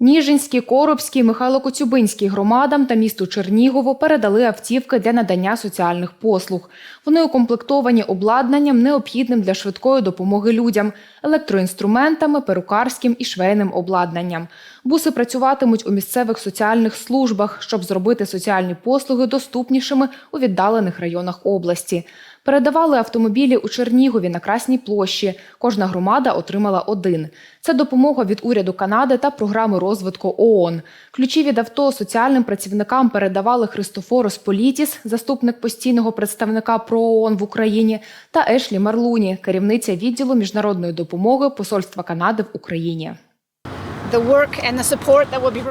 Ніжинській, Коробській, Михайло-Коцюбинській громадам та місту Чернігово передали автівки для надання соціальних послуг. Вони укомплектовані обладнанням, необхідним для швидкої допомоги людям, електроінструментами, перукарським і швейним обладнанням. Буси працюватимуть у місцевих соціальних службах, щоб зробити соціальні послуги доступнішими у віддалених районах області. Передавали автомобілі у Чернігові на Красній площі. Кожна громада отримала один. Це допомога від уряду Канади та програми розвитку ООН. Ключі від авто соціальним працівникам передавали Христофорос Політіс, заступник постійного представника ПРО ООН в Україні, та Ешлі Марлуні, керівниця відділу міжнародної допомоги Посольства Канади в Україні.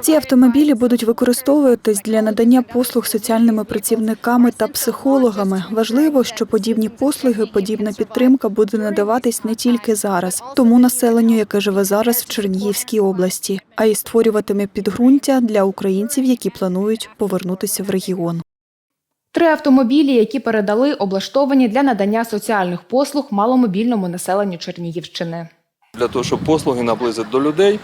Ці автомобілі будуть використовуватись для надання послуг соціальними працівниками та психологами. Важливо, що подібні послуги, подібна підтримка буде надаватись не тільки зараз, тому населенню, яке живе зараз в Чернігівській області, а й створюватиме підґрунтя для українців, які планують повернутися в регіон. Три автомобілі, які передали, облаштовані для надання соціальних послуг маломобільному населенню Чернігівщини. для того, щоб послуги наблизити до людей.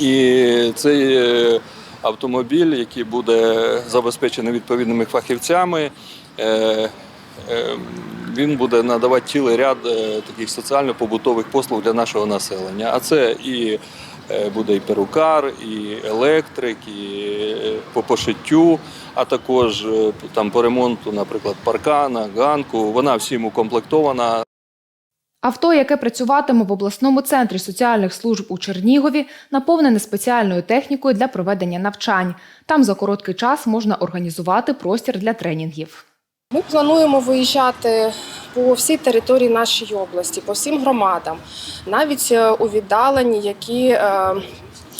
І цей е, автомобіль, який буде забезпечений відповідними фахівцями, е, е, він буде надавати цілий ряд таких соціально-побутових послуг для нашого населення. А це і буде і перукар, і електрик, і по пошиттю, а також там по ремонту, наприклад, паркана, ганку. Вона всім укомплектована. Авто, яке працюватиме в обласному центрі соціальних служб у Чернігові, наповнене спеціальною технікою для проведення навчань. Там за короткий час можна організувати простір для тренінгів. Ми плануємо виїжджати по всій території нашої області, по всім громадам, навіть е, у віддалені, які е,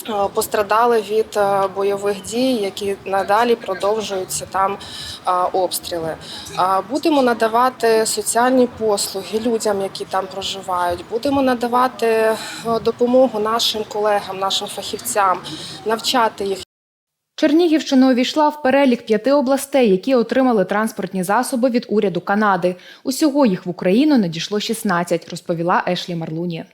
е, пострадали від бойових дій, які надалі продовжуються там обстріли. Будемо надавати соціальні послуги людям, які там проживають. Будемо надавати допомогу нашим колегам, нашим фахівцям, навчати їх. Чернігівщина увійшла в перелік п'яти областей, які отримали транспортні засоби від уряду Канади. Усього їх в Україну надійшло 16, розповіла Ешлі Марлуні.